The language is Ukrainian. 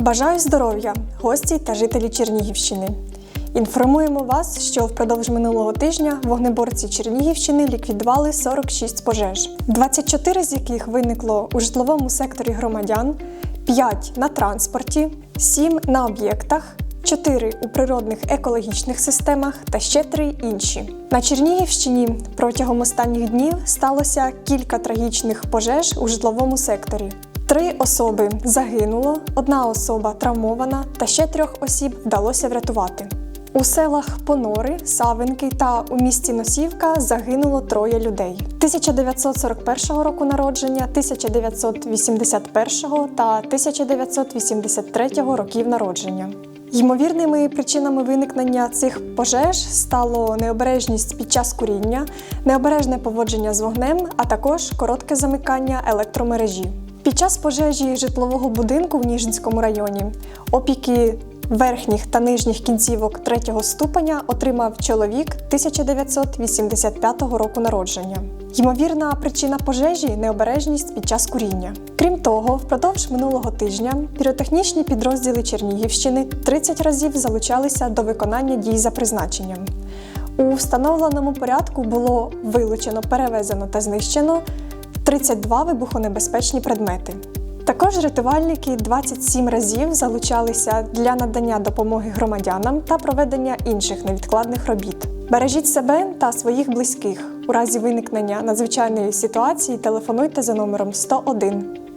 Бажаю здоров'я, гості та жителі Чернігівщини. Інформуємо вас, що впродовж минулого тижня вогнеборці Чернігівщини ліквідували 46 пожеж, 24 з яких виникло у житловому секторі громадян, 5 на транспорті, 7 на об'єктах, 4 у природних екологічних системах та ще 3 інші. На Чернігівщині протягом останніх днів сталося кілька трагічних пожеж у житловому секторі. Три особи загинуло, одна особа травмована, та ще трьох осіб вдалося врятувати. У селах Понори, Савинки та у місті Носівка загинуло троє людей: 1941 року народження, 1981 та 1983 років народження. Ймовірними причинами виникнення цих пожеж стало необережність під час куріння, необережне поводження з вогнем, а також коротке замикання електромережі. Під час пожежі житлового будинку в Ніжинському районі опіки верхніх та нижніх кінцівок третього ступеня отримав чоловік 1985 року народження. Ймовірна причина пожежі необережність під час куріння. Крім того, впродовж минулого тижня піротехнічні підрозділи Чернігівщини 30 разів залучалися до виконання дій за призначенням. У встановленому порядку було вилучено, перевезено та знищено 32 вибухонебезпечні предмети. Також рятувальники 27 разів залучалися для надання допомоги громадянам та проведення інших невідкладних робіт. Бережіть себе та своїх близьких. У разі виникнення надзвичайної ситуації телефонуйте за номером 101.